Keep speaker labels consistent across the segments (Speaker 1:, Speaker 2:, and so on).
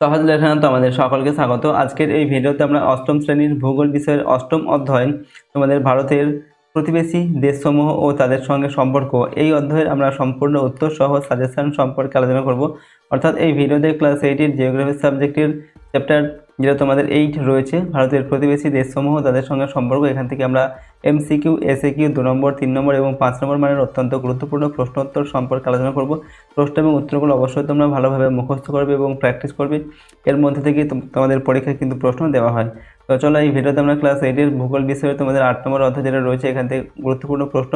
Speaker 1: সহজ লেখান্ত আমাদের সকলকে স্বাগত। আজকের এই ভিডিওতে আমরা অষ্টম শ্রেণির ভূগোল বিষয়ের অষ্টম অধ্যায়, তোমাদের ভারতের প্রতিবেশী দেশসমূহ ও তাদের সঙ্গে সম্পর্ক, এই অধ্যায়ের আমরা সম্পূর্ণ উত্তর সহ সাজেশন সম্পর্কে আলোচনা করব। অর্থাৎ এই ভিডিওতে ক্লাস এইটের জিওগ্রাফি সাবজেক্টের চ্যাপ্টার যেটা তোমাদের এইট রয়েছে, ভারতের প্রতিবেশী দেশসমূহ, তাদের সঙ্গে সম্পর্ক। এখান থেকে আমরা এমসিকিউ এসএ কিউ দু নম্বর, তিন নম্বর এবং পাঁচ নম্বর মানের অত্যন্ত গুরুত্বপূর্ণ প্রশ্নোত্তর সম্পর্কে আলোচনা করব। প্রশ্ন এবং উত্তরগুলো অবশ্যই তোমরা ভালোভাবে মুখস্থ করবে এবং প্র্যাকটিস করবে। এর মধ্যে থেকে তোমাদের পরীক্ষায় কিন্তু প্রশ্ন দেওয়া হয়। তো চলো এই ভিডিওতে আমরা ক্লাস এইটের ভূগোল বিষয়ে তোমাদের আট নম্বর অধ্যায় যেটা রয়েছে, এখান থেকে গুরুত্বপূর্ণ প্রশ্ন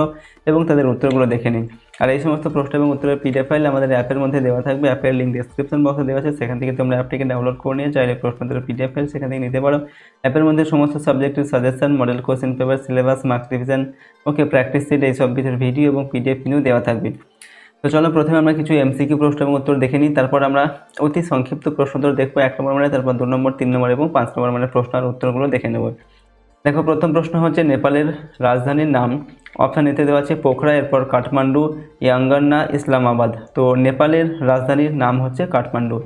Speaker 1: এবং তাদের উত্তরগুলো দেখে নিই। আর এই সমস্ত প্রশ্ন এবং উত্তরের পিডিএফ ফাইল আমাদের অ্যাপের মধ্যে দেওয়া থাকবে। অ্যাপের লিঙ্ক ডিসক্রিপশন বক্সে দেওয়া আছে। সেখান থেকে তোমরা অ্যাপটিকে ডাউনলোড করে নিয়ে চাইলে প্রশ্নোত্তরের পিডিএফ ফাইল সেখান থেকে নিতে পারো। অ্যাপের মধ্যে সমস্ত সাবজেক্টের suggestion model question paper syllabus marks revision okay practice set এই সব কিছুর ভিডিও এবং পিডিএফ নিয়েও দেওয়া থাকবে। তো চলো প্রথমে আমরা কিছু এমসিকিউ প্রশ্ন এবং উত্তর দেখে নিই, তারপর আমরা অতি সংক্ষিপ্ত প্রশ্ন উত্তর দেখব, এক নম্বর মানে তারপর দু নম্বর, তিন নম্বর এবং পাঁচ নম্বর মানে প্রশ্ন আর উত্তরগুলো দেখে নেব। দেখো, প্রথম প্রশ্ন হচ্ছে, নেপালের রাজধানীর নাম অপশান এতে দেওয়া আছে, পোখরা, এরপর কাঠমান্ডু, ইয়াঙ্গান্না, ইসলামাবাদ। তো নেপালের রাজধানীর নাম হচ্ছে কাঠমান্ডু।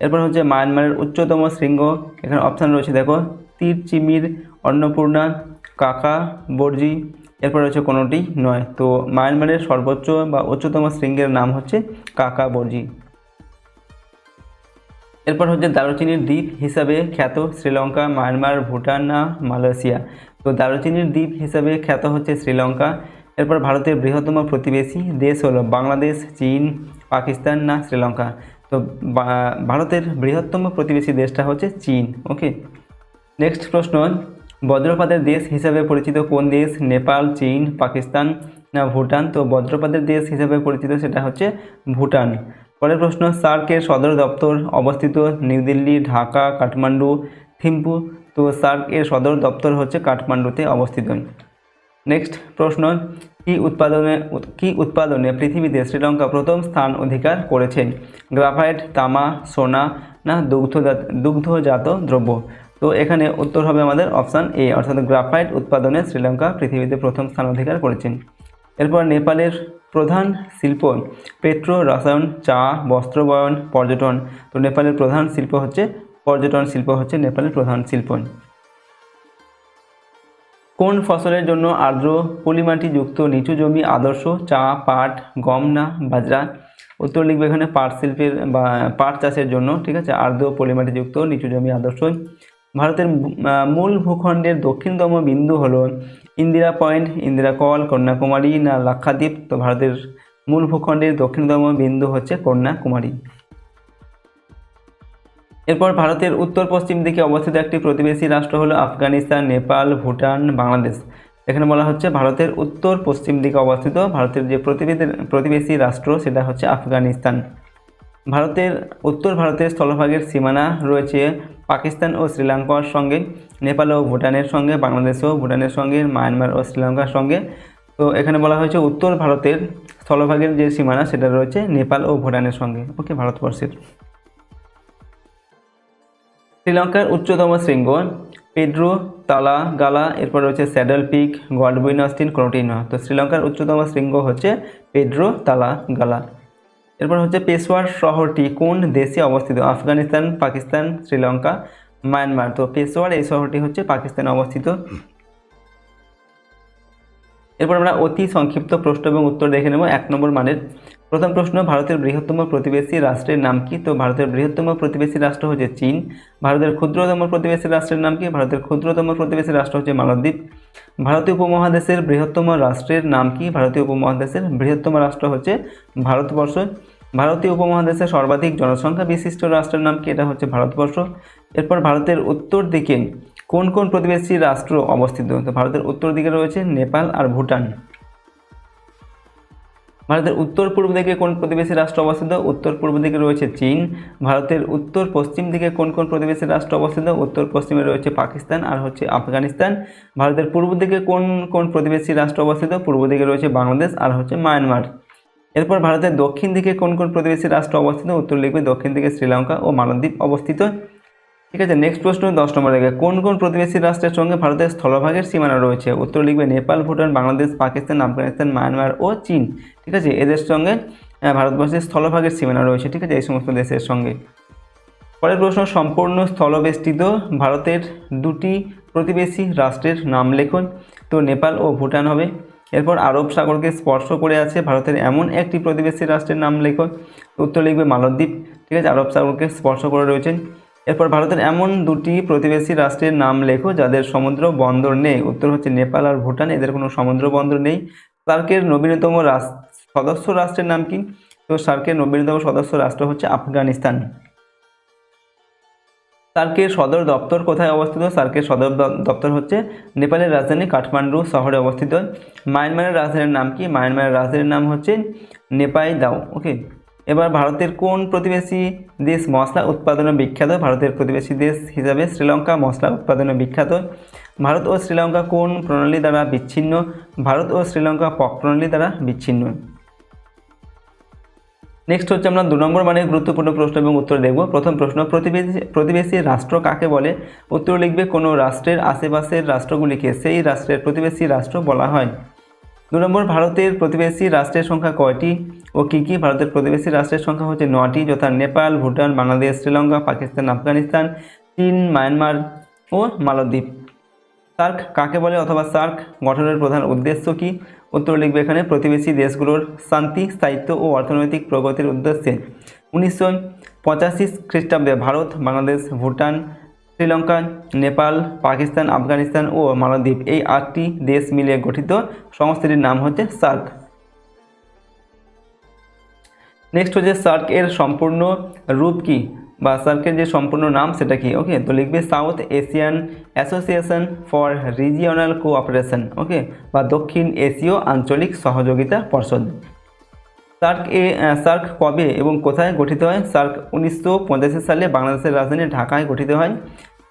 Speaker 1: এরপর হচ্ছে মায়ানমারের উচ্চতম শৃঙ্গ, এখানে অপশান রয়েছে, দেখো, তীরচিমির, অন্নপূর্ণা, কাকা, বর্জি এরপর হচ্ছে কোনোটি নয়। তো মায়ানমারের সর্বোচ্চ বা উচ্চতম শৃঙ্গের নাম হচ্ছে কাকা বর্জি। এরপর হচ্ছে দারুচিনির দ্বীপ হিসাবে খ্যাত শ্রীলঙ্কা, মায়ানমার, ভুটান না মালয়েশিয়া। তো দারুচিনির দ্বীপ হিসাবে খ্যাত হচ্ছে শ্রীলঙ্কা। এরপর ভারতের বৃহত্তম প্রতিবেশী দেশ হলো বাংলাদেশ, চীন, পাকিস্তান না শ্রীলঙ্কা। তো ভারতের বৃহত্তম প্রতিবেশী দেশটা হচ্ছে চীন ওকে নেক্সট প্রশ্ন বজ্রপাতের দেশ হিসাবে পরিচিত কোন দেশ? নেপাল, চীন, পাকিস্তান না ভুটান? তো বজ্রপাতের দেশ হিসাবে পরিচিত সেটা হচ্ছে ভুটান। পরের প্রশ্ন, সার্কের সদর দপ্তর অবস্থিত নিউ দিল্লি, ঢাকা, কাঠমান্ডু, থিম্পু? তো সার্ক এর সদর দপ্তর হচ্ছে কাঠমান্ডুতে অবস্থিত। নেক্সট প্রশ্ন, কি উৎপাদনে কি উৎপাদনে পৃথিবীতে শ্রীলঙ্কা প্রথম স্থান অধিকার করেছে? গ্রাফাইট, তামা, সোনা না দুগ্ধজাত দুগ্ধজাত দ্রব্য? তো এখানে উত্তর হবে আমাদের অপশান এ, অর্থাৎ গ্রাফাইট উৎপাদনে শ্রীলঙ্কা পৃথিবীতে প্রথম স্থান অধিকার করেছেন। এরপর নেপালের প্রধান শিল্প পেট্রো, রসায়ন, চা বস্ত্রবয়ন পর্যটন। তো নেপালের প্রধান শিল্প হচ্ছে পর্যটন শিল্প হচ্ছে নেপালের প্রধান শিল্প। কোন ফসলের জন্য আর্দ্র পলিমাটিযুক্ত নিচু জমি আদর্শ চা, পাট, গম না বাজরা? উত্তর লিখবে এখানে পাট শিল্পের বা পাট চাষের জন্য, ঠিক আছে? আর্দ্র পলিমাটিযুক্ত নিচু জমি আদর্শ ভারতের মূল ভূখণ্ডের দক্ষিণতম বিন্দু হলো ইন্দিরা পয়েন্ট, ইন্দিরা কল, কন্যাকুমারী না লাক্ষাদ্বীপ। তো ভারতের মূল ভূখণ্ডের দক্ষিণতম বিন্দু হচ্ছে কন্যাকুমারী। এরপর ভারতের উত্তর পশ্চিম দিকে অবস্থিত একটি প্রতিবেশী রাষ্ট্র হলো আফগানিস্তান, নেপাল, ভুটান, বাংলাদেশ। এখানে বলা হচ্ছে ভারতের উত্তর পশ্চিম দিকে অবস্থিত ভারতের যে প্রতিবেশী রাষ্ট্র সেটা হচ্ছে আফগানিস্তান। ভারতের, উত্তর ভারতের স্থলভাগের সীমানা রয়েছে পাকিস্তান ও শ্রীলঙ্কার সঙ্গে, নেপাল ও ভুটানের সঙ্গে, বাংলাদেশ ও ভুটানের সঙ্গে, মায়ানমার ও শ্রীলঙ্কার সঙ্গে। তো এখানে বলা হয়েছে উত্তর ভারতের স্থলভাগের যে সীমানা, সেটা রয়েছে নেপাল ও ভুটানের সঙ্গে। ওকে, ভারতবর্ষের। শ্রীলঙ্কার উচ্চতম শৃঙ্গ, পেড্রো, তালা, গালা, এরপর রয়েছে স্যাডেল পিক গডবুইনস্টিন কোনোটি নয় তো শ্রীলঙ্কার উচ্চতম শৃঙ্গ হচ্ছে পেড্রো, তালা, গালা। এরপর হচ্ছে পেশোয়ার শহরটি কোন দেশে অবস্থিত? আফগানিস্তান, পাকিস্তান, শ্রীলঙ্কা, মায়ানমার। তো পেশোয়ার এই শহরটি হচ্ছে পাকিস্তানে অবস্থিত। এরপর আমরা অতি সংক্ষিপ্ত প্রশ্ন এবং উত্তর দেখে নেব, এক নম্বর মানের। প্রথম প্রশ্ন, ভারতের বৃহত্তম প্রতিবেশী রাষ্ট্রের নাম কি? তো ভারতের বৃহত্তম প্রতিবেশী রাষ্ট্র হচ্ছে চীন। ভারতের ক্ষুদ্রতম প্রতিবেশী রাষ্ট্রের নাম কি? ভারতের ক্ষুদ্রতম প্রতিবেশী রাষ্ট্র হচ্ছে মালদ্বীপ। ভারতীয় উপমহাদেশের বৃহত্তম রাষ্ট্রের নাম কি? ভারতীয় উপমহাদেশের বৃহত্তম রাষ্ট্র হচ্ছে ভারতবর্ষ। ভারতীয় উপমহাদেশের সর্বাধিক জনসংখ্যা বিশিষ্ট রাষ্ট্রের নাম কি? এটা হচ্ছে ভারতবর্ষ। এরপর ভারতের উত্তর দিকে কোন কোন প্রতিবেশী রাষ্ট্র অবস্থিত? তো ভারতের উত্তর দিকে রয়েছে নেপাল আর ভুটান। ভারতের উত্তর পূর্ব দিকে কোন প্রতিবেশী রাষ্ট্র অবস্থিত? উত্তর পূর্ব দিকে রয়েছে চীন। ভারতের উত্তর পশ্চিম দিকে কোন কোন প্রতিবেশী রাষ্ট্র অবস্থিত? উত্তর পশ্চিমে রয়েছে পাকিস্তান আর হচ্ছে আফগানিস্তান। ভারতের পূর্ব দিকে কোন কোন প্রতিবেশী রাষ্ট্র অবস্থিত? পূর্ব দিকে রয়েছে বাংলাদেশ আর হচ্ছে মায়ানমার। এরপর ভারতের দক্ষিণ দিকে কোন কোন প্রতিবেশী রাষ্ট্র অবস্থিত? উত্তর লিখবে দক্ষিণ দিকে শ্রীলঙ্কা ও মালদ্বীপ অবস্থিত। ঠিক আছে নেক্সট প্রশ্ন দশ নম্বর থেকে কোন কোন প্রতিবেশী রাষ্ট্রের সঙ্গে ভারতের স্থলভাগের সীমানা রয়েছে? উত্তর লিখবে নেপাল, ভুটান, বাংলাদেশ, পাকিস্তান, আফগানিস্তান, মায়ানমার ও চীন। ঠিক আছে, এদের সঙ্গে ভারতবর্ষের স্থলভাগের সীমানা রয়েছে। ঠিক আছে, এই সমস্ত দেশের সঙ্গে। পরের প্রশ্ন, সম্পূর্ণ স্থলবেষ্টিত ভারতের দুটি প্রতিবেশী রাষ্ট্রের নাম লেখুন। তো নেপাল ও ভুটান হবে। এরপর আরব সাগরকে স্পর্শ করে আছে ভারতের এমন একটি প্রতিবেশী রাষ্ট্রের নাম লেখো উত্তর লিখবে মালদ্বীপ। ঠিক আছে, আরব সাগরকে স্পর্শ করে রয়েছেন। এরপর ভারতের এমন দুটি প্রতিবেশী রাষ্ট্রের নাম লেখো, যাদের সমুদ্র বন্দর নেই। উত্তর হচ্ছে নেপাল আর ভুটান, এদের কোনো সমুদ্র বন্দর নেই। সার্কের নবীনতম সদস্য রাষ্ট্রের নাম কি? তো সার্কের নবীনতম সদস্য রাষ্ট্র হচ্ছে আফগানিস্তান। সার্কের সদর দপ্তর কোথায় অবস্থিত? সার্কের সদর দপ্তর হচ্ছে নেপালের রাজধানী কাঠমান্ডু শহরে অবস্থিত। মায়ানমারের রাজধানীর নাম কি? মায়ানমারের রাজধানীর নাম হচ্ছে নেপাই দাও ওকে? এবার ভারতের কোন প্রতিবেশী দেশ মশলা উৎপাদনে বিখ্যাত? ভারতের প্রতিবেশী দেশ হিসাবে শ্রীলঙ্কা মশলা উৎপাদনে বিখ্যাত। ভারত ও শ্রীলঙ্কা কোন প্রণালী দ্বারা বিচ্ছিন্ন? ভারত ও শ্রীলঙ্কা পক প্রণালী দ্বারা বিচ্ছিন্ন। নেক্সট হচ্ছে আমরা দু নম্বর মানে গুরুত্বপূর্ণ প্রশ্ন এবং উত্তর দেখব। প্রথম প্রশ্ন, প্রতিবেশী প্রতিবেশী রাষ্ট্র কাকে বলে? উত্তর লিখবে, কোনো রাষ্ট্রের আশেপাশের রাষ্ট্রগুলিকে সেই রাষ্ট্রের প্রতিবেশী রাষ্ট্র বলা হয়। দু নম্বর, ভারতের প্রতিবেশী রাষ্ট্রের সংখ্যা কয়টি ও কী কী? ভারতের প্রতিবেশী রাষ্ট্রের সংখ্যা হচ্ছে নটি যথা নেপাল, ভুটান, বাংলাদেশ, শ্রীলঙ্কা, পাকিস্তান, আফগানিস্তান, চীন, মায়ানমার ও মালদ্বীপ। সার্ক কাকে বলে অথবা সার্ক গঠনের প্রধান উদ্দেশ্য কি? উত্তর লিখবে এখানে, প্রতিবেশী দেশগুলোর শান্তি, স্থায়িত্ব ও অর্থনৈতিক প্রগতির উদ্দেশ্যে উনিশশো পঁচাশি খ্রিস্টাব্দে ভারত, বাংলাদেশ, ভুটান, শ্রীলঙ্কা, নেপাল, পাকিস্তান, আফগানিস্তান ও মালদ্বীপ এই আটটি দেশ মিলে গঠিত সংস্থাটির নাম হচ্ছে সার্ক। নেক্সট হচ্ছে সার্ক এর সম্পূর্ণ রূপ কি? বা সার্কের যে সম্পূর্ণ নাম, সেটা কি? ওকে তো লিখবে South Asian Association for Regional Cooperation okay বা দক্ষিণ এশীয় আঞ্চলিক সহযোগিতা পর্ষদ। সার্ক এ সার্ক কবে এবং কোথায় গঠিত হয়? সার্ক উনিশশো পঁচাশি সালে বাংলাদেশের রাজধানী ঢাকায় গঠিত হয়।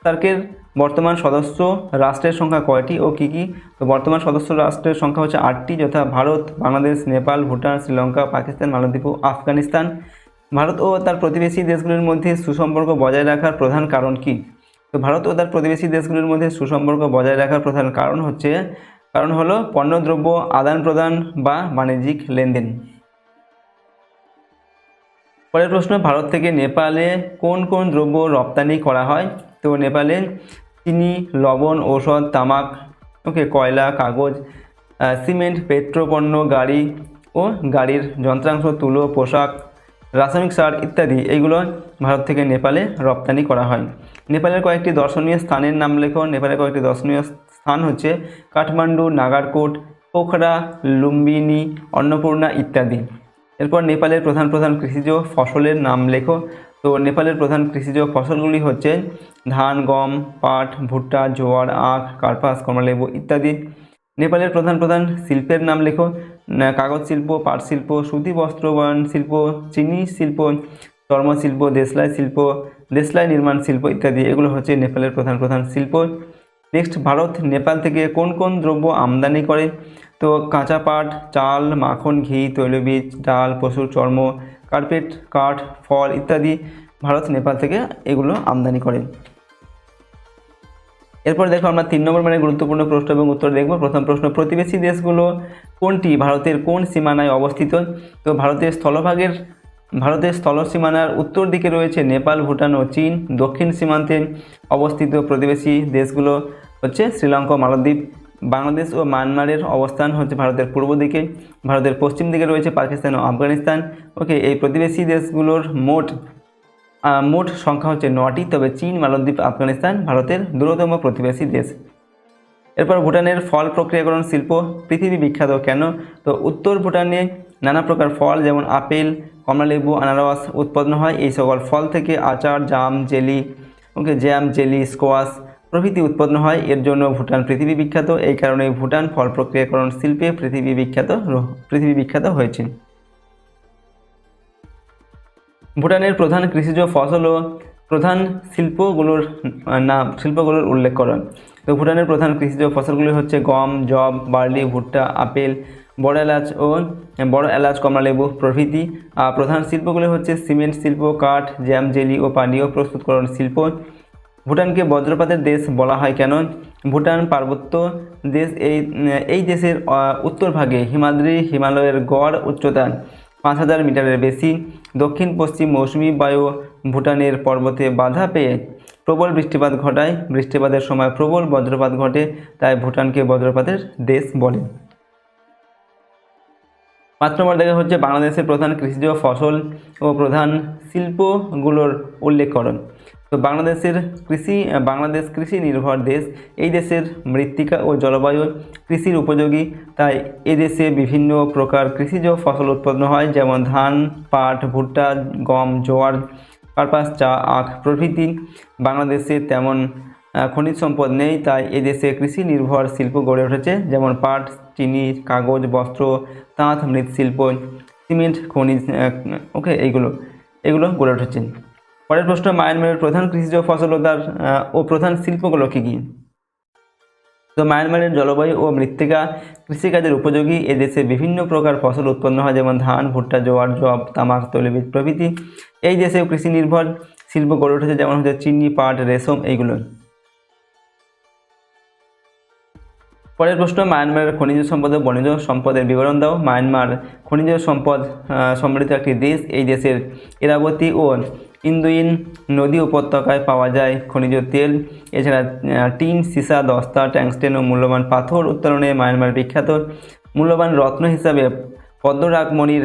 Speaker 1: সার্কের বর্তমান সদস্য রাষ্ট্রের সংখ্যা কয়টি ও কী কী? তো বর্তমান সদস্য রাষ্ট্রের সংখ্যা হচ্ছে আটটি, যথা ভারত, বাংলাদেশ, নেপাল, ভুটান, শ্রীলঙ্কা, পাকিস্তান, মালদ্বীপ আফগানিস্তান। ভারত ও তার প্রতিবেশী দেশগুলির মধ্যে সুসম্পর্ক বজায় রাখার প্রধান কারণ কি? তো ভারত ও তার প্রতিবেশী দেশগুলির মধ্যে সুসম্পর্ক বজায় রাখার প্রধান কারণ হচ্ছে, কারণ হলো পণ্যদ্রব্য আদান প্রদান বা বাণিজ্যিক লেনদেন। পরের প্রশ্ন, ভারত থেকে নেপালে কোন কোন দ্রব্য রপ্তানি করা হয়? তো নেপালে চিনি, লবণ, ঔষধ, তামাক, ওকে, কয়লা, কাগজ সিমেন্ট, পেট্রোপণ্য, গাড়ি ও গাড়ির যন্ত্রাংশ, তুলো, পোশাক রাসায়নিক সার ইত্যাদি এইগুলো ভারত থেকে নেপালে রপ্তানি করা হয়। নেপালের কয়েকটি দর্শনীয় স্থানের নাম লেখো। নেপালের কয়েকটি দর্শনীয় স্থান হচ্ছে কাঠমান্ডু, নাগারকোট পোখরা লুম্বিনী, অন্নপূর্ণা ইত্যাদি। এরপর নেপালের প্রধান প্রধান কৃষিজ ফসলের নাম লেখো। তো নেপালের প্রধান কৃষিজ ফসলগুলি হচ্ছে ধান, গম, পাট, ভুট্টা, জোয়ার, আখ, কার্পাস, কমলালেবু ইত্যাদি। নেপালের প্রধান প্রধান শিল্পের নাম লেখো। কাগজ শিল্প, পাট শিল্প, সুতি বস্ত্র বয়ন শিল্প, চিনি শিল্প চর্মশিল্প দেশলাই শিল্প, দেশলাই নির্মাণ শিল্প ইত্যাদি। এগুলো হচ্ছে নেপালের প্রধান প্রধান শিল্প। নেক্সট ভারত, নেপাল থেকে কোন কোন দ্রব্য আমদানি করে? তো কাঁচা পাট, চাল, মাখন, ঘি, তৈলবীজ, ডাল, পশুর চর্ম, কার্পেট, কাঠ, ফল ইত্যাদি ভারত, নেপাল থেকে এগুলো আমদানি করে। এরপর দেখো আমরা তিন নম্বর মানে গুরুত্বপূর্ণ প্রশ্ন এবং উত্তর দেখব। প্রথম প্রশ্ন, প্রতিবেশী দেশগুলো কোনটি? ভারতের কোন সীমানায় অবস্থিত? তো ভারতের স্থলভাগের, ভারতের স্থল সীমানার উত্তর দিকে রয়েছে নেপাল, ভুটান ও চীন। দক্ষিণ সীমান্তে অবস্থিত প্রতিবেশী দেশগুলো হচ্ছে শ্রীলঙ্কা, মালদ্বীপ, বাংলাদেশ ও মায়ানমারের অবস্থান হচ্ছে ভারতের পূর্ব দিকে। ভারতের পশ্চিম দিকে রয়েছে পাকিস্তান ও আফগানিস্তান। ওকে, এই প্রতিবেশী দেশগুলোর মোট মোট সংখ্যা হচ্ছে নটি, তবে চীন, মালদ্বীপ, আফগানিস্তান ভারতের দূরতম প্রতিবেশী দেশ। এরপর ভুটানের ফল প্রক্রিয়াকরণ শিল্প, পৃথিবী বিখ্যাত কেন? তো উত্তর ভুটানে নানা প্রকার ফল, যেমন আপেল, কমলালেবু, আনারস উৎপন্ন হয়। এই সকল ফল থেকে আচার, jam, jelly, okay, jam, jelly, squash প্রভৃতি উৎপন্ন হয়। এর জন্য ভুটান পৃথিবী বিখ্যাত। এই কারণে ভুটান ফল প্রক্রিয়াকরণ শিল্পে পৃথিবী বিখ্যাত পৃথিবী বিখ্যাত হয়েছে। ভুটানের প্রধান কৃষিজ ফসল ও প্রধান শিল্পগুলোর নাম শিল্পগুলোর উল্লেখ করুন তো ভুটানের প্রধান কৃষিজ ফসলগুলি হচ্ছে গম জব বার্লি ভুট্টা আপেল বড় এলাচ ও বড় এলাচ কমলালেবু প্রভৃতি। প্রধান শিল্পগুলি হচ্ছে সিমেন্ট শিল্প কাঠ জ্যাম জেলি ও পানীয় প্রস্তুতকরণ শিল্প। ভুটানকে বজ্রপাতের দেশ বলা হয় কেন? ভুটান পার্বত্য দেশ এই এই দেশের আহ, উত্তরভাগে হিমাদ্রি হিমালয়ের গড় উচ্চতা পাঁচ হাজার মিটারের বেশি। দক্ষিণ পশ্চিম মৌসুমি বায়ু ভুটানের পর্বতে বাধা পেয়ে প্রবল বৃষ্টিপাত ঘটায়। বৃষ্টিপাতের সময় প্রবল বজ্রপাত ঘটে, তাই ভুটানকে বজ্রপাতের দেশ বলে। পাঁচ নম্বর দেখা হচ্ছে বাংলাদেশের প্রধান কৃষিজ ফসল ও প্রধান শিল্পগুলোর উল্লেখকরণ। তো বাংলাদেশের কৃষি, বাংলাদেশ কৃষি নির্ভর দেশ। এই দেশের মৃত্তিকা ও জলবায়ু কৃষির উপযোগী। তাই এই দেশে বিভিন্ন প্রকার কৃষিজ ফসল উৎপন্ন হয়, যেমন ধান, পাট, ভুট্টা, গম, জোয়ার, কার্পাস, চা, আখ প্রভৃতি। বাংলাদেশে তেমন খনিজ সম্পদ নেই, তাই এদেশে কৃষি নির্ভর শিল্প গড়ে উঠেছে, যেমন পাট, চিনি, কাগজ, বস্ত্র, তাঁত, মৃৎশিল্প, সিমেন্ট, খনিজ ওকে, এইগুলো, এগুলো গড়ে উঠেছে। পরের প্রশ্ন, মায়ানমারের প্রধান কৃষিজ ফসল ও প্রধান শিল্পগুলো কী কী? তো মায়ানমারের জলবায়ু ও মৃত্তিকা কৃষিকাজের উপযোগী এদেশে বিভিন্ন প্রকার ফসল উৎপন্ন হয়, যেমন ধান, ভুট্টা, জোয়ার জব তামাক, তৈলবীজ প্রভৃতি। এই দেশেও কৃষি নির্ভর শিল্প গড়ে উঠেছে, যেমন হচ্ছে চিনি, পাট, রেশম এইগুলো। পরের প্রশ্ন, মায়ানমারের খনিজ সম্পদ ও বনিজ সম্পদের বিবরণ দাও। মায়ানমার খনিজ সম্পদ সমৃদ্ধ একটি দেশ। এই দেশের ইরাবতী ও ইন্দুইন নদী উপত্যকায় পাওয়া যায় খনিজ তেল। এছাড়া টিন, সীসা, দস্তা, ট্যাংস্টেন ও মূল্যবান পাথর উত্তোলনে মায়ানমার বিখ্যাত। মূল্যবান রত্ন হিসাবে পদ্মরাগমণির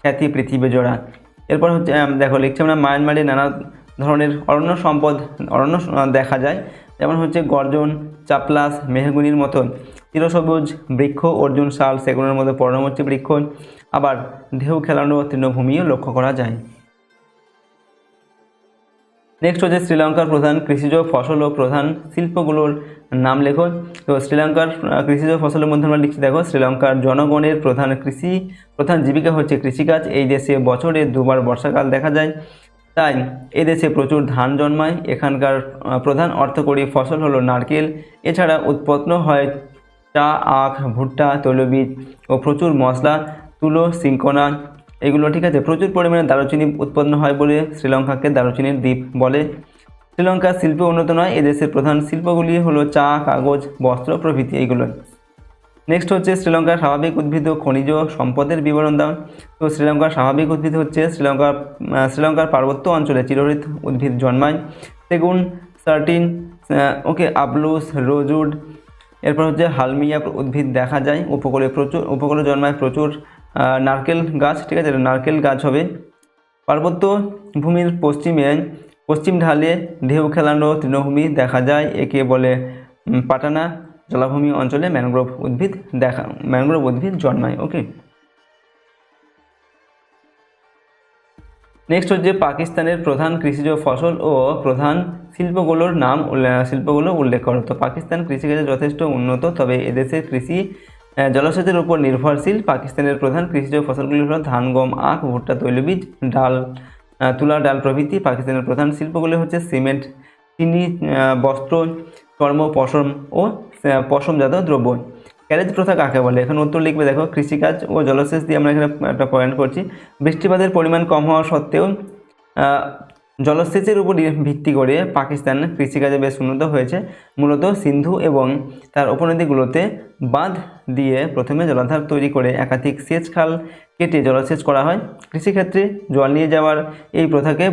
Speaker 1: খ্যাতি পৃথিবী জোড়া। এরপর হচ্ছে দেখো, লিখছি আমরা মায়ানমারে নানা ধরনের অরণ্য সম্পদ, অরণ্য দেখা যায়। যেমন হচ্ছে গর্জন, চাপলাস, মেহগুনির মতন। চিরসবুজ বৃক্ষ, অর্জুন শাল, সেগুনের মতো পর্ণমোচী বৃক্ষ। আবার ঢেউ খেলানো তৃণভূমিও লক্ষ্য করা যায়। নেক্সট হচ্ছে শ্রীলঙ্কার প্রধান কৃষিজ ফসল ও প্রধান শিল্পগুলোর নাম লেখো। তো শ্রীলঙ্কার কৃষিজ ফসলের মধ্যে আমরা লিখছি, দেখো, শ্রীলঙ্কার জনগণের প্রধান কৃষি, প্রধান জীবিকা হচ্ছে কৃষিকাজ। এই দেশে বছরে দুবার বর্ষাকাল দেখা যায়। তাই এই দেশে প্রচুর ধান জন্মায়। এখানকার প্রধান অর্থকরী ফসল হলো নারকেল। এছাড়া উৎপন্ন হয় চা, আখ, ভুট্টা, তৈলবীজ ও প্রচুর মশলা, তুলো, সিঙ্কনা এগুলো, ঠিক আছে? প্রচুর পরিমাণে দারুচিনি উৎপন্ন হয় বলে শ্রীলঙ্কাকে দারুচিনির দ্বীপ বলে। শ্রীলঙ্কার শিল্প উন্নত নয়, এদেশের প্রধান শিল্পগুলি হলো চা, কাগজ, বস্ত্র প্রভৃতি এইগুলো নেক্সট হচ্ছে শ্রীলঙ্কার স্বাভাবিক উদ্ভিদ ও খনিজ সম্পদের বিবরণ দাও তো শ্রীলঙ্কার স্বাভাবিক উদ্ভিদ হচ্ছে শ্রীলঙ্কার শ্রীলঙ্কার পার্বত্য অঞ্চলে চিরহরিত উদ্ভিদ জন্মায়। সেগুন, সার্টিন ওকে, আবলুস, রোজুড, এরপর হচ্ছে হালমিয়া উদ্ভিদ দেখা যায়। উপকূলে প্রচুর, উপকূলে জন্মায় প্রচুর নারকেল গাছ, ঠিক আছে? নারকেল গাছ হবে। পার্বত্য ভূমির পশ্চিমে, পশ্চিম ঢালে ঢেউ খেলানো তৃণভূমি দেখা যায়। একে বলে পাটানা জলাভূমি অঞ্চলে ম্যানগ্রোভ উদ্ভিদ দেখা, ম্যানগ্রোভ উদ্ভিদ জন্মায়। ওকে নেক্সট হচ্ছে পাকিস্তানের প্রধান কৃষিজ ফসল ও প্রধান শিল্পগুলোর নাম শিল্পগুলো উল্লেখ করো। তো পাকিস্তান কৃষিকাজে যথেষ্ট উন্নত, তবে এদেশের কৃষি জলসেচের উপর নির্ভরশীল পাকিস্তানের প্রধান কৃষিজ ফসলগুলি হল ধান, গম, আখ, ভুট্টা, তৈলবীজ, ডাল তুলা, ডাল প্রভৃতি। পাকিস্তানের প্রধান শিল্পগুলি হচ্ছে সিমেন্ট, চিনি বস্ত্র, চর্ম, পশম ও পশমজাত দ্রব্য। ক্যারেজ প্রথা কাকে বলে? এখন উত্তর লিখবে, দেখো, কৃষিকাজ ও জলসেচ দিয়ে আমরা এখানে একটা পয়েন্ট করছি বৃষ্টিপাতের পরিমাণ কম হওয়া সত্ত্বেও জলসেচের উপর ভিত্তি করে পাকিস্তান কৃষিকাজে বেশ উন্নত হয়েছে। মূলত সিন্ধু এবং তার উপনদীগুলোতে বাঁধ দিয়ে প্রথমে জলাধার তৈরি করে একাধিক সেচ খাল কেটে জলসেচ করা হয়। কৃষিক্ষেত্রে জল নিয়ে যাওয়ার এই প্রথাকে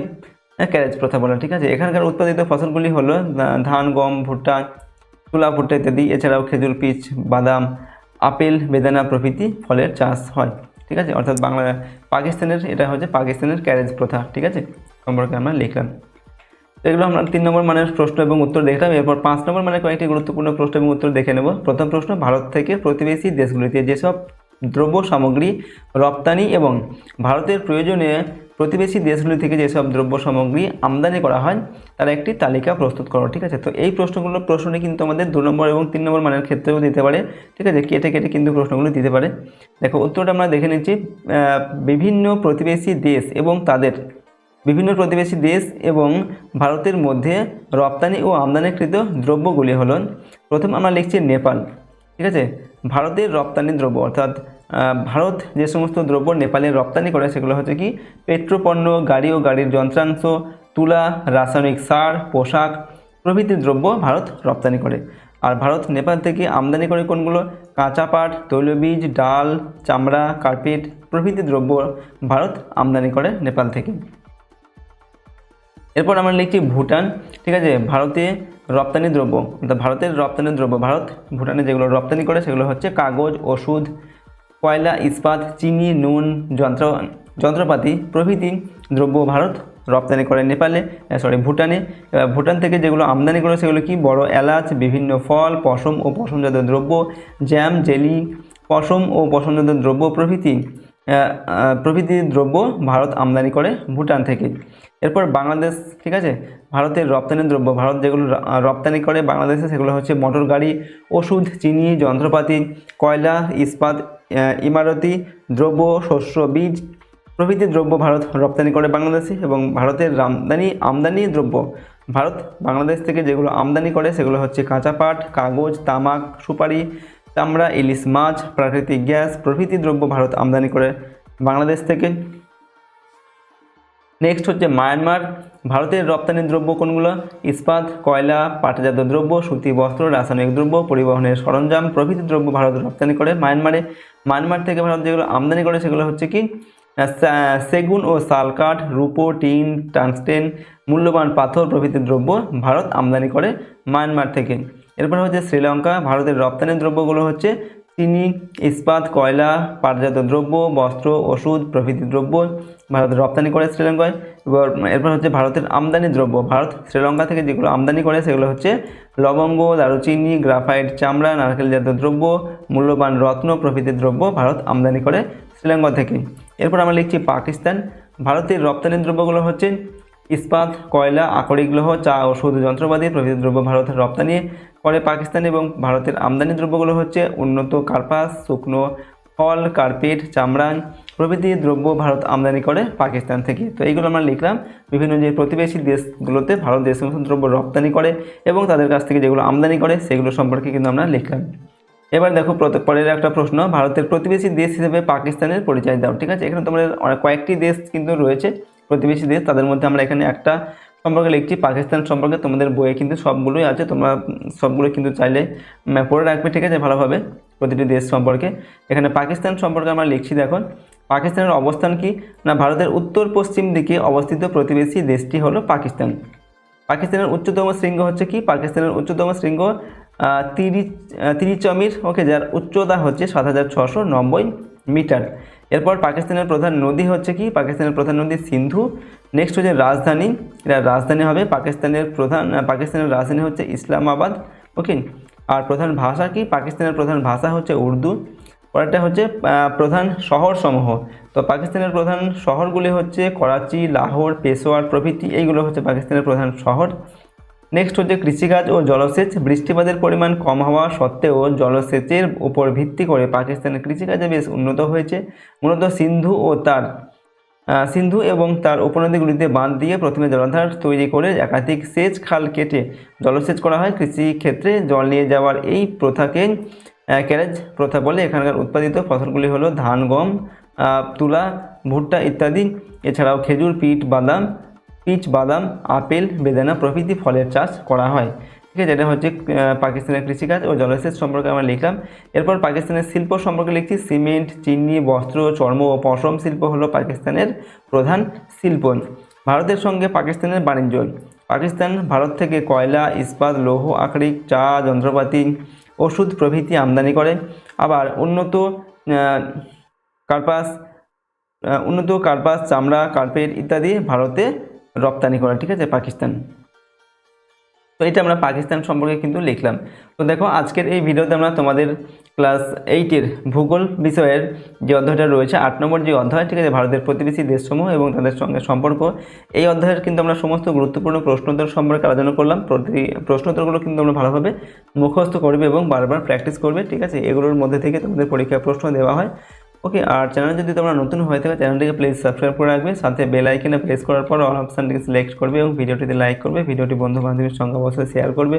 Speaker 1: ক্যারেজ প্রথা বলে, ঠিক আছে? এখানকার উৎপাদিত ফসলগুলি হলো ধান, গম, ভুট্টা, তুলা, ভুট্টা ইত্যাদি। এছাড়াও খেজুর, পিচ, বাদাম, আপেল, বেদানা প্রভৃতি ফলের চাষ হয়, ঠিক আছে? অর্থাৎ বাংলা, পাকিস্তানের, এটা হচ্ছে পাকিস্তানের ক্যারেজ প্রথা, ঠিক আছে? সম্পর্কে আমরা লিখলাম। এগুলো আমরা তিন নম্বর মানের প্রশ্ন এবং উত্তর দেখলাম। এরপর পাঁচ নম্বর মানের কয়েকটি গুরুত্বপূর্ণ প্রশ্ন এবং উত্তর দেখে নেব। প্রথম প্রশ্ন, ভারত থেকে প্রতিবেশী দেশগুলিতে যেসব দ্রব্য সামগ্রী রপ্তানি এবং ভারতের প্রয়োজনে প্রতিবেশী দেশগুলি থেকে যেসব দ্রব্য সামগ্রী আমদানি করা হয়, তার একটি তালিকা প্রস্তুত করো, ঠিক আছে? তো এই প্রশ্নগুলো প্রশ্নে কিন্তু আমাদের দু নম্বর এবং তিন নম্বর মানের ক্ষেত্রেও দিতে পারে, ঠিক আছে? কেটে কেটে কিন্তু প্রশ্নগুলো দিতে পারে। দেখো, উত্তরটা আমরা দেখে নিচ্ছি বিভিন্ন প্রতিবেশী দেশ এবং তাদের বিভিন্ন প্রতিবেশী দেশ এবং ভারতের মধ্যে রপ্তানি ও আমদানিকৃত দ্রব্যগুলি হল, প্রথম আমরা লিখছি নেপাল, ঠিক আছে? ভারতের রপ্তানি দ্রব্য, অর্থাৎ ভারত যে সমস্ত দ্রব্য নেপালে রপ্তানি করে সেগুলো হচ্ছে কি? পেট্রোপণ্য, গাড়ি ও গাড়ির যন্ত্রাংশ, তুলা, রাসায়নিক সার, পোশাক, প্রভৃতি দ্রব্য ভারত রপ্তানি করে। আর ভারত নেপাল থেকে আমদানি করে কোনগুলো? কাঁচা পাট, তৈলবীজ, ডাল, চামড়া, কার্পেট, প্রভৃতি দ্রব্য ভারত আমদানি করে নেপাল থেকে। এরপর আমরা লিখছি ভুটান, ঠিক আছে? ভারতে রপ্তানি দ্রব্য, অর্থাৎ ভারতের রপ্তানি দ্রব্য, ভারত ভুটানে যেগুলো রপ্তানি করে সেগুলো হচ্ছে কাগজ, ওষুধ, কয়লা, ইস্পাত, চিনি, নুন, যন্ত্র, যন্ত্রপাতি প্রভৃতি দ্রব্য ভারত রপ্তানি করে নেপালে সরি ভুটানে। এবার ভুটান থেকে যেগুলো আমদানি করে সেগুলো কি? বড় এলাচ, বিভিন্ন ফল, পশম ও পশমজাত দ্রব্য, জ্যাম, জেলি, পশম ও পশমজাত দ্রব্য প্রভৃতি প্রভৃতি দ্রব্য ভারত আমদানি করে ভুটান থেকে। এরপর বাংলাদেশ, ঠিক আছে? ভারতের রপ্তানি দ্রব্য, ভারত যেগুলো রপ্তানি করে বাংলাদেশে, সেগুলো হচ্ছে মোটর গাড়ি, ওষুধ, চিনি, যন্ত্রপাতি, কয়লা, ইস্পাত ইমারতি, দ্রব্য, শস্য, বীজ, প্রভৃতি দ্রব্য ভারত রপ্তানি করে বাংলাদেশে এবং ভারতের আমদানি আমদানি দ্রব্য ভারত বাংলাদেশ থেকে যেগুলো আমদানি করে, সেগুলো হচ্ছে কাঁচা পাট কাগজ, তামাক, সুপারি চামড়া, ইলিশ মাছ, প্রাকৃতিক গ্যাস, প্রভৃতি দ্রব্য ভারত আমদানি করে বাংলাদেশ থেকে। নেক্সট হচ্ছে মায়ানমার ভারতের রপ্তানি দ্রব্য কোনগুলো? ইস্পাত, কয়লা, পাটজাত দ্রব্য, সুতি বস্ত্র, রাসায়নিক দ্রব্য, পরিবহনের সরঞ্জাম, প্রভৃতি দ্রব্য ভারত রপ্তানি করে মায়ানমারে মায়ানমার থেকে ভারত যেগুলো আমদানি করে সেগুলো হচ্ছে কি? সেগুন ও শাল কাঠ রূপো, টিন, টাংস্টেন, মূল্যবান পাথর প্রভৃতি দ্রব্য ভারত আমদানি করে মায়ানমার থেকে। এরপর হচ্ছে শ্রীলঙ্কা, ভারতের রপ্তানি দ্রব্যগুলো হচ্ছে চিনি, ইস্পাত, কয়লা, পাটজাত দ্রব্য, বস্ত্র, ওষুধ, প্রভৃতি দ্রব্য ভারত রপ্তানি করে শ্রীলঙ্কায়। এবার, এরপর হচ্ছে ভারতের আমদানি দ্রব্য। ভারত শ্রীলঙ্কা থেকে যেগুলো আমদানি করে, সেগুলো হচ্ছে লবঙ্গ, দারুচিনি, গ্রাফাইট, চামড়া নারকেলজাত দ্রব্য, মূল্যবান রত্ন, প্রভৃতি দ্রব্য ভারত আমদানি করে শ্রীলঙ্কা থেকে। এরপর আমরা লিখছি পাকিস্তান। ভারতের রপ্তানি দ্রব্যগুলো হচ্ছে ইস্পাত, কয়লা, আকরিক লৌহ, চা, ওষুধ, যন্ত্রপাতি প্রভৃতি দ্রব্য ভারতের রপ্তানি করে পাকিস্তান এবং ভারতের আমদানি দ্রব্যগুলো হচ্ছে উন্নত কার্পাস, শুকনো ফল, কার্পেট চামড়া প্রভৃতি দ্রব্য ভারত আমদানি করে পাকিস্তান থেকে। তো এইগুলো আমরা লিখলাম। বিভিন্ন যে প্রতিবেশী দেশগুলোতে ভারত যে সমস্ত দ্রব্য রপ্তানি করে এবং তাদের কাছ থেকে যেগুলো আমদানি করে সেগুলো সম্পর্কে কিন্তু আমরা লিখলাম। এবার দেখো পরের একটা প্রশ্ন, ভারতের প্রতিবেশী দেশ হিসেবে পাকিস্তানের পরিচয় দাও, ঠিক আছে? এখানে তোমাদের অনেক কয়েকটি দেশ কিন্তু রয়েছে। প্রতিবেশী দেশ, তাদের মধ্যে আমরা এখানে একটা সম্পর্কে লিখছি, পাকিস্তান সম্পর্কে তোমাদের বইয়ে কিন্তু সবগুলোই আছে, তোমরা সবগুলো কিন্তু চাইলে পড়ে রাখবে, ঠিক আছে? ভালোভাবে প্রতিটি দেশ সম্পর্কে। এখানে পাকিস্তান সম্পর্কে আমরা লিখছি, দেখো, পাকিস্তানের অবস্থান কি? না, ভারতের উত্তর পশ্চিম দিকে অবস্থিত প্রতিবেশী দেশটি হলো পাকিস্তান। পাকিস্তানের উচ্চতম শৃঙ্গ হচ্ছে কি? পাকিস্তানের উচ্চতম শৃঙ্গ তিরিচ তিরিচমির, ওকে, যার উচ্চতা হচ্ছে সাত হাজার ছশো নব্বই মিটার। এরপর পাকিস্তানের প্রধান নদী হচ্ছে কি? পাকিস্তানের প্রধান নদী সিন্ধু। নেক্সট হচ্ছে রাজধানী। এটা রাজধানী হবে পাকিস্তানের প্রধান পাকিস্তানের রাজধানী হচ্ছে ইসলামাবাদ ওকে আর প্রধান ভাষা কি? পাকিস্তানের প্রধান ভাষা হচ্ছে উর্দু। পরেরটা হচ্ছে প্রধান শহরসমূহ। তো পাকিস্তানের প্রধান শহরগুলি হচ্ছে করাচি, লাহোর, পেশোয়ার প্রভৃতি, এইগুলো হচ্ছে পাকিস্তানের প্রধান শহর। নেক্সট হচ্ছে কৃষিকাজ ও জলসেচ। বৃষ্টিপাতের পরিমাণ কম হওয়া সত্ত্বেও জলসেচের উপর ভিত্তি করে পাকিস্তানের কৃষিকাজে বেশ উন্নত হয়েছে। মূলত সিন্ধু ও তার সিন্ধু এবং তার উপনদীগুলিতে বাঁধ দিয়ে প্রথমে জলাধার তৈরি করে একাধিক সেচ খাল কেটে জলসেচ করা হয়। কৃষি ক্ষেত্রে জল নিয়ে যাওয়ার এই প্রথাকে ক্যারেজ প্রথা বলে এখানকার উৎপাদিত ফসলগুলি হলো ধান, গম তুলা, ভুট্টা ইত্যাদি। এছাড়াও খেজুর পিঠ বাদাম, পিচ, বাদাম, আপেল, বেদানা প্রভৃতি ফলের চাষ করা হয়। ঠিক আছে, এটা হচ্ছে পাকিস্তানের কৃষিকাজ ও জলসেচ সম্পর্কে আমরা লিখলাম। এরপর পাকিস্তানের শিল্প সম্পর্কে লিখছি। সিমেন্ট, চিনি, বস্ত্র, চর্ম ও পশম শিল্প হলো পাকিস্তানের প্রধান শিল্প। ভারতের সঙ্গে পাকিস্তানের বাণিজ্য। পাকিস্তান, ভারত থেকে কয়লা, ইস্পাত, লৌহ, আকরিক, চা, যন্ত্রপাতি, ওষুধ প্রভৃতি আমদানি করে। আবার উন্নত কার্পাস উন্নত কার্পাস, চামড়া, কার্পেট ইত্যাদি ভারতে রপ্তানি করে, ঠিক আছে, পাকিস্তান। তো এটা আমরা পাকিস্তান সম্পর্কে কিন্তু লিখলাম। তো দেখো, আজকের এই ভিডিওতে আমরা তোমাদের ক্লাস এইটের ভূগোল বিষয়ের যে অধ্যায়টা রয়েছে, আট নম্বর যে অধ্যায়, ঠিক আছে, ভারতের প্রতিবেশী দেশসমূহ এবং তাদের সঙ্গে সম্পর্ক, এই অধ্যায়ের কিন্তু আমরা সমস্ত গুরুত্বপূর্ণ প্রশ্নোত্তর সম্পর্কে আলোচনা করলাম। প্রতি প্রশ্নোত্তরগুলো কিন্তু আমরা ভালোভাবে মুখস্থ করবে এবং বারবার প্র্যাকটিস করবে, ঠিক আছে? এগুলোর মধ্যে থেকে তোমাদের পরীক্ষায় প্রশ্ন দেওয়া হয়। ওকে, আর চ্যানেল যদি তোমরা নতুন হয়ে থাকে চ্যানেলটিকে প্লিজ সাবস্ক্রাইব করে রাখবে, সাথে বেল আইকনে প্রেস করার পর অল অপশানটিকে সিলেক্ট করবে এবং ভিডিওটিতে লাইক করবে, ভিডিওটি বন্ধু বান্ধবের সঙ্গে অবশ্যই শেয়ার করবে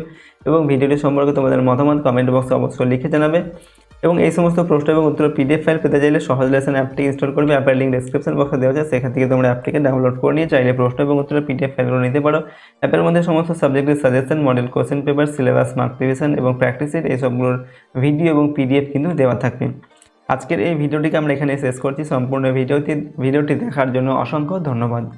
Speaker 1: এবং ভিডিওটি সম্পর্কে তোমাদের মতামত কমেন্ট বক্সে অবশ্যই লিখে জানাবে এবং এই সমস্ত প্রশ্ন এবং উত্তর পিডিএফ ফাইল পেতে চাইলে সহজ লেসন অ্যাপটি ইনস্টল করবে অ্যাপের লিঙ্ক ডিসক্রিপশন বক্সে দেওয়া আছে, সেখান থেকে তোমরা অ্যাপটিকে ডাউনলোড করে নিয়ে চাইলে প্রশ্ন এবং উত্তর পিডিএফ ফাইলগুলো নিতে পারো। অ্যাপের মধ্যে সমস্ত সাবজেক্টের suggestion model question paper syllabus mark revision এবং প্র্যাকটিস সেট এইসবগুলোর ভিডিও এবং পিডিএফ কিন্তু দেওয়া থাকবে। আজকের এই ভিডিওটিকে আমরা এখানে শেষ করছি। সম্পূর্ণ ভিডিওটি ভিডিওটি দেখার জন্য অসংখ্য ধন্যবাদ।